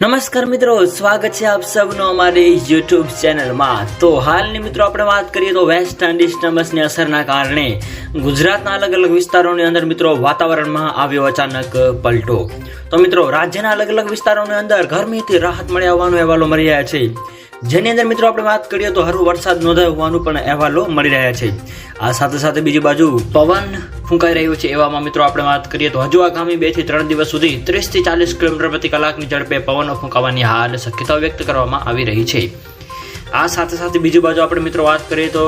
નમસ્કાર મિત્રો, સ્વાગત છે આપ સૌનો અમારી યુટ્યુબ ચેનલમાં તો હાલની મિત્રો આપણે વાત કરીએ તો વેસ્ટ ડિસ્ટર્બન્સની અસરના કારણે ગુજરાતના અલગ અલગ વિસ્તારોની અંદર મિત્રો વાતાવરણમાં આવ્યો અચાનક પલટો. તો મિત્રો, રાજ્યના અલગ અલગ વિસ્તારોની અંદર ગરમીથી રાહત મળી આવવાનો અહેવાલો મળી રહ્યા છે. જેની અંદર મિત્રો આપણે વાત કરીએ તો હરું વરસાદ નોંધાયો હોવાનું પણ અહેવાલો મળી રહ્યા છે. આ સાથે સાથે બીજી બાજુ પવન ફૂંકાઈ રહ્યો છે એવામાં મિત્રો આપણે વાત કરીએ તો હજુ આગામી બેથી ત્રણ દિવસ સુધી ત્રીસથી ચાલીસ કિલોમીટર પ્રતિ કલાકની ઝડપે પવનો ફૂંકાવાની હાલ શક્યતાઓ વ્યક્ત કરવામાં આવી રહી છે. આ સાથે સાથે બીજી બાજુ આપણે મિત્રો વાત કરીએ તો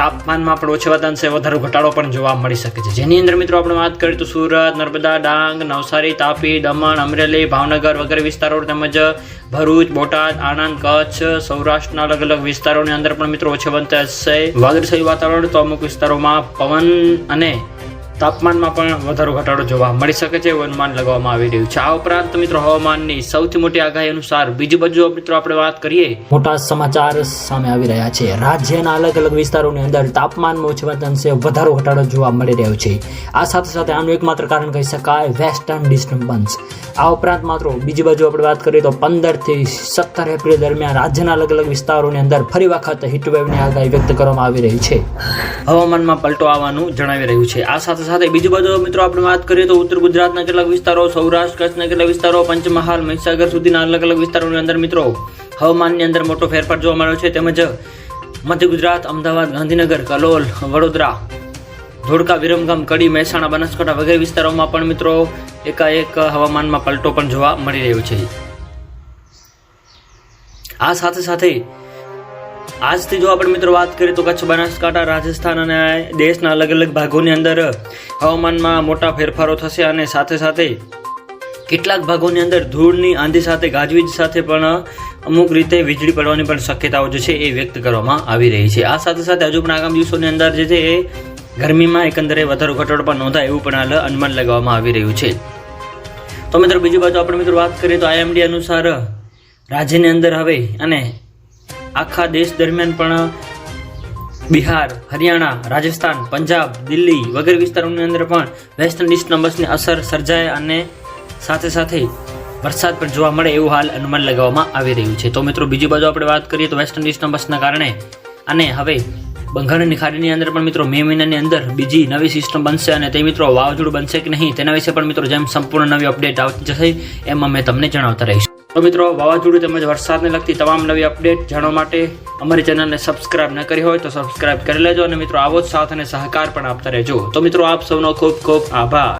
તાપમાનમાં પણ ઓછા અંશે વધારો ઘટાડો પણ જોવા મળી શકે છે. જેની અંદર મિત્રો આપણે વાત કરીએ તો સુરત, નર્મદા, ડાંગ, નવસારી, તાપી, દમણ, અમરેલી, ભાવનગર વગેરે વિસ્તારો તેમજ ભરૂચ, બોટાદ, આણંદ, કચ્છ, સૌરાષ્ટ્રના અલગ અલગ વિસ્તારોની અંદર પણ મિત્રો ઓછા અંશે વાદળછાયું વાતાવરણ તો અમુક વિસ્તારોમાં પવન અને તાપમાનમાં પણ વધારો ઘટાડો જોવા મળી શકે છે એવું અનુમાન લગાવવામાં આવી રહ્યું છે. આ ઉપરાંત મિત્રો હવામાનની સૌથી મોટી આગાહી અનુસાર બીજી બાજુ મિત્રો આપણે વાત કરીએ. મોટા સમાચાર સામે આવી રહ્યા છે. રાજ્યના અલગ અલગ વિસ્તારોની અંદર તાપમાનમાં ઓછવા અંશે વધારો ઘટાડો જોવા મળી રહ્યો છે. આ સાથે સાથે આનું એકમાત્ર કારણ કહી શકાય વેસ્ટર્ન ડિસ્ટર્બન્સ. આ ઉપરાંત માત્ર બીજી બાજુ આપણે વાત કરીએ તો પંદરથી સત્તર એપ્રિલ દરમિયાન રાજ્યના અલગ અલગ વિસ્તારોની અંદર ફરી વખત હીટવેવની આગાહી વ્યક્ત કરવામાં આવી રહી છે. હવામાનમાં પલટો આવવાનું જણાવી રહ્યું છે. આ સાથે સાથે બીજી બાજુ મિત્રો આપણે વાત કરીએ તો ઉત્તર ગુજરાતના કેટલાક વિસ્તારો, સૌરાષ્ટ્ર, કચ્છના કેટલાક વિસ્તારો, પંચમહાલ, મહીસાગર સુધીના અલગ અલગ વિસ્તારોની અંદર મિત્રો હવામાનની અંદર મોટો ફેરફાર જોવા મળ્યો છે. તેમજ મધ્ય ગુજરાત, અમદાવાદ, ગાંધીનગર, કલોલ, વડોદરા, ધોળકા, વિરમગામ, કડી, મહેસાણા, બનાસકાંઠા વગેરે વિસ્તારોમાં પણ મિત્રો એકાએક હવામાનમાં પલટો પણ જોવા મળી રહ્યો છે. આ સાથે સાથે આજથી જો આપણે મિત્રો વાત કરીએ તો કચ્છ બનાસકાંઠા, રાજસ્થાન અને દેશના અલગ અલગ ભાગોની અંદર હવામાનમાં મોટા ફેરફારો થશે અને સાથે સાથે કેટલાક ભાગોની અંદર ધૂળની આંધી સાથે, ગાજવીજ સાથે પણ અમુક રીતે વીજળી પડવાની પણ શક્યતાઓ જે છે એ વ્યક્ત કરવામાં આવી રહી છે. આ સાથે સાથે હજુ પણ આગામી દિવસોની અંદર જે છે એ ગરમીમાં એકંદરે વધારો ઘટાડો પણ નોંધાય એવું પણ હાલ અનુમાન લગાવવામાં આવી રહ્યું છે. તો મિત્રો બીજી બાજુ આપણે મિત્રો વાત કરીએ તો આઈએમડી અનુસાર રાજ્યની અંદર હવે અને આખા દેશ દરમિયાન પણ બિહાર, હરિયાણા, રાજસ્થાન, પંજાબ, દિલ્હી વગેરે વિસ્તારોની અંદર પણ વેસ્ટર્ન ડિસ્ટર્બન્સની અસર સર્જાય અને સાથે સાથે વરસાદ પણ જોવા મળે એવું હાલ અનુમાન લગાવવામાં આવી રહ્યું છે. તો મિત્રો, બીજી બાજુ આપણે વાત કરીએ તો વેસ્ટર્ન ડિસ્ટર્બન્સના કારણે અને હવે બંગાળની ખાડીની અંદર પણ મિત્રો, મે મહિનાની અંદર બીજી નવી સિસ્ટમ બનશે અને તે મિત્રો વાવાઝોડું બનશે કે નહીં તેના વિશે પણ મિત્રો જેમ સંપૂર્ણ નવી અપડેટ આવતી જશે, એમ અમે તમને જણાવતા રહીશું. તો મિત્રો, વાવાઝોડું તેમજ વરસાદને લગતી તમામ નવી અપડેટ જાણવા માટે અમારી ચેનલને સબસ્ક્રાઇબ ન કરી હોય તો સબસ્ક્રાઇબ કરી લેજો અને મિત્રો, આવો જ સાથ અને સહકાર પણ આપતા રહેજો. તો મિત્રો, આપ સૌનો ખૂબ ખૂબ આભાર.